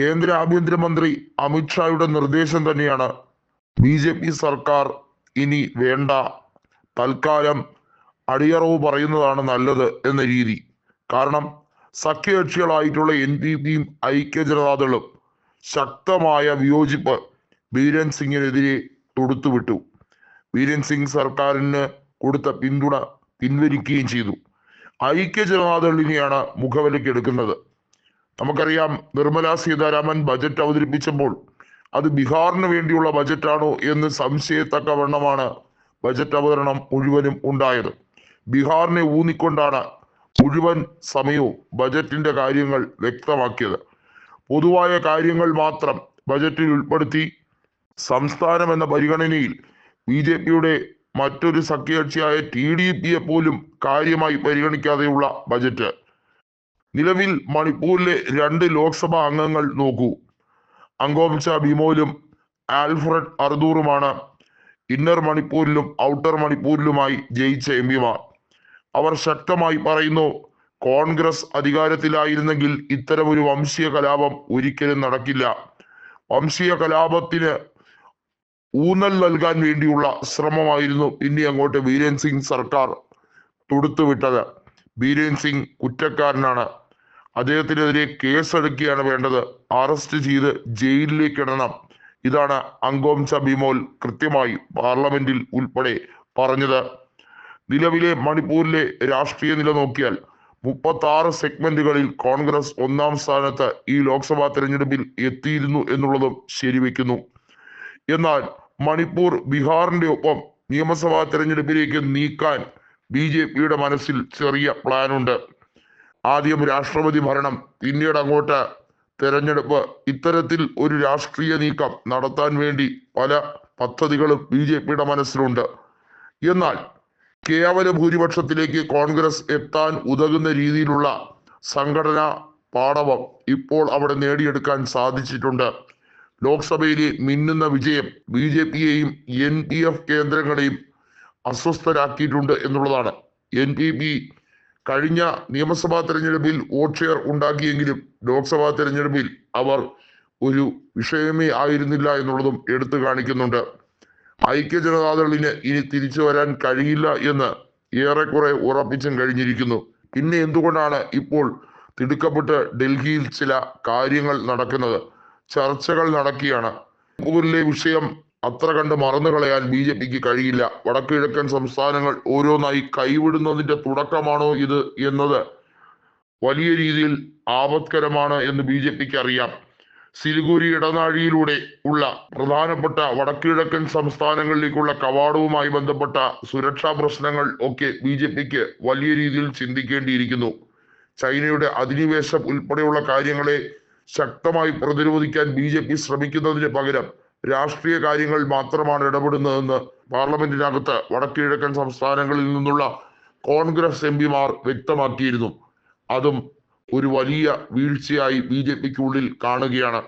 കേന്ദ്ര ആഭ്യന്തരമന്ത്രി അമിത്ഷായുടെ നിർദ്ദേശം തന്നെയാണ്. ബി ജെ പി സർക്കാർ ഇനി വേണ്ട. തൽക്കാലം അടിയറവ് പറയുന്നതാണ് നല്ലത് എന്ന രീതി. കാരണം സഖ്യകക്ഷികളായിട്ടുള്ള എൻ പി പിയും ഐക്യ ജനതാദളും ശക്തമായ വിയോജിപ്പ് ബീരൻ സിംഗിനെതിരെ തൊടുത്തുവിട്ടു. ബീരൻ സിംഗ് സർക്കാരിന് കൊടുത്ത പിന്തുണ പിൻവലിക്കുകയും ചെയ്തു. ഐക്യ ജനതാദളിനെയാണ് മുഖവിലക്കെടുക്കുന്നത് നമുക്കറിയാം നിർമ്മല സീതാരാമൻ ബജറ്റ് അവതരിപ്പിച്ചപ്പോൾ അത് ബീഹാറിന് വേണ്ടിയുള്ള ബജറ്റാണോ എന്ന് സംശയത്തക്കവണ്ണമാണ് ബജറ്റ് അവതരണം മുഴുവനും ഉണ്ടായത്. ബീഹാറിനെ ഊന്നിക്കൊണ്ടാണ് മുഴുവൻ സമയവും ബജറ്റിന്റെ കാര്യങ്ങൾ വ്യക്തമാക്കിയത്. പൊതുവായ കാര്യങ്ങൾ മാത്രം ബജറ്റിൽ ഉൾപ്പെടുത്തി സംസ്ഥാനം എന്ന പരിഗണനയിൽ ബി ജെ പിയുടെ മറ്റൊരു സഖ്യകക്ഷിയായ ടി ഡി പിയെ പോലും കാര്യമായി പരിഗണിക്കാതെയുള്ള ബജറ്റ് നിലവിൽ മണിപ്പൂരിലെ രണ്ട് ലോക്സഭാ അംഗങ്ങൾ നോക്കൂ. അങ്കോംച ബിമോലും ആൽഫ്രഡ് അർദൂറുമാണ്. ഇന്നർ മണിപ്പൂരിലും ഔട്ടർ മണിപ്പൂരിലുമായി ജയിച്ച എം പിമാർ. അവർ ശക്തമായി പറയുന്നു കോൺഗ്രസ് അധികാരത്തിലായിരുന്നെങ്കിൽ ഇത്തരമൊരു വംശീയ കലാപം ഒരിക്കലും നടക്കില്ല. വംശീയ കലാപത്തിന് ഊന്നൽ നൽകാൻ വേണ്ടിയുള്ള ശ്രമമായിരുന്നു ഇനി അങ്ങോട്ട് വീരേൻ സിംഗ് സർക്കാർ തൊടുത്തുവിട്ടത്. വീരേൻ സിംഗ് കുറ്റക്കാരനാണ്. അദ്ദേഹത്തിനെതിരെ കേസെടുക്കുകയാണ് വേണ്ടത്. അറസ്റ്റ് ചെയ്ത് ജയിലിലേക്ക് ഇടണം. ഇതാണ് അങ്കോംസ ബിമോൽ കൃത്യമായി പാർലമെന്റിൽ ഉൾപ്പെടെ പറഞ്ഞത്. നിലവിലെ മണിപ്പൂരിലെ രാഷ്ട്രീയ നില നോക്കിയാൽ മുപ്പത്തി ആറ് സെഗ്മെന്റുകളിൽ കോൺഗ്രസ് ഒന്നാം സ്ഥാനത്ത് ഈ ലോക്സഭാ തെരഞ്ഞെടുപ്പിൽ എത്തിയിരുന്നു എന്നുള്ളതും ശരിവെക്കുന്നു. എന്നാൽ മണിപ്പൂർ ബീഹാറിന്റെ ഒപ്പം നിയമസഭാ തെരഞ്ഞെടുപ്പിലേക്ക് നീക്കാൻ ബി ജെ പിയുടെ മനസ്സിൽ ചെറിയ പ്ലാനുണ്ട്. ആദ്യം രാഷ്ട്രപതി ഭരണം പിന്നീട് അങ്ങോട്ട് തെരഞ്ഞെടുപ്പ്. ഇത്തരത്തിൽ ഒരു രാഷ്ട്രീയ നീക്കം നടത്താൻ വേണ്ടി പല പദ്ധതികളും ബി ജെ പിയുടെ മനസ്സിലുണ്ട്. എന്നാൽ കേവല ഭൂരിപക്ഷത്തിലേക്ക് കോൺഗ്രസ് എത്താൻ ഉതകുന്ന രീതിയിലുള്ള സംഘടനാ പാടവം ഇപ്പോൾ അവിടെ നേടിയെടുക്കാൻ സാധിച്ചിട്ടുണ്ട്. ലോക്സഭയിലെ മിന്നുന്ന വിജയം ബി ജെ പിയെയും എൻ പി എഫ് കേന്ദ്രങ്ങളെയും അസ്വസ്ഥരാക്കിയിട്ടുണ്ട് എന്നുള്ളതാണ്. എൻ പി പി കഴിഞ്ഞ നിയമസഭാ തെരഞ്ഞെടുപ്പിൽ വോട്ട് ഷെയർ ഉണ്ടാക്കിയെങ്കിലും ലോക്സഭാ തെരഞ്ഞെടുപ്പിൽ അവർ ഒരു വിഷയമേ ആയിരുന്നില്ല എന്നുള്ളതും എടുത്തു കാണിക്കുന്നുണ്ട്. ഐക്യ ജനതാദളിന് ഇനി തിരിച്ചു വരാൻ കഴിയില്ല എന്ന് ഏറെക്കുറെ ഉറപ്പിച്ചും കഴിഞ്ഞിരിക്കുന്നു. പിന്നെ എന്തുകൊണ്ടാണ് ഇപ്പോൾ തിടുക്കപ്പെട്ട് ഡൽഹിയിൽ ചില കാര്യങ്ങൾ നടക്കുന്നത്? ചർച്ചകൾ നടക്കുകയാണ്. മണിപ്പൂരിലെ വിഷയം അത്ര കണ്ട് മറന്നു കളയാൻ ബി ജെ പിക്ക് കഴിയില്ല. വടക്കു കിഴക്കൻ സംസ്ഥാനങ്ങൾ ഓരോന്നായി കൈവിടുന്നതിന്റെ തുടക്കമാണോ ഇത് എന്നത് വലിയ രീതിയിൽ ആപത്കരമാണ് എന്ന് ബി ജെ പിക്ക് അറിയാം. സിലിഗുരി ഇടനാഴിയിലൂടെ ഉള്ള പ്രധാനപ്പെട്ട വടക്കുകിഴക്കൻ സംസ്ഥാനങ്ങളിലേക്കുള്ള കവാടവുമായി ബന്ധപ്പെട്ട സുരക്ഷാ പ്രശ്നങ്ങൾ ഒക്കെ ബി ജെ പിക്ക് വലിയ രീതിയിൽ ചിന്തിക്കേണ്ടിയിരിക്കുന്നു. ചൈനയുടെ അധിനിവേശം ഉൾപ്പെടെയുള്ള കാര്യങ്ങളെ ശക്തമായി പ്രതിരോധിക്കാൻ ബി ജെ പി ശ്രമിക്കുന്നതിന് പകരം രാഷ്ട്രീയ കാര്യങ്ങൾ മാത്രമാണ് ഇടപെടുന്നതെന്ന് പാർലമെന്റിനകത്ത് വടക്കുകിഴക്കൻ സംസ്ഥാനങ്ങളിൽ നിന്നുള്ള കോൺഗ്രസ് എം പിമാർ വ്യക്തമാക്കിയിരുന്നു. അതും ഒരു വലിയ വീഴ്ചയായി ബി ജെ പിക്കുള്ളിൽ കാണുകയാണ്.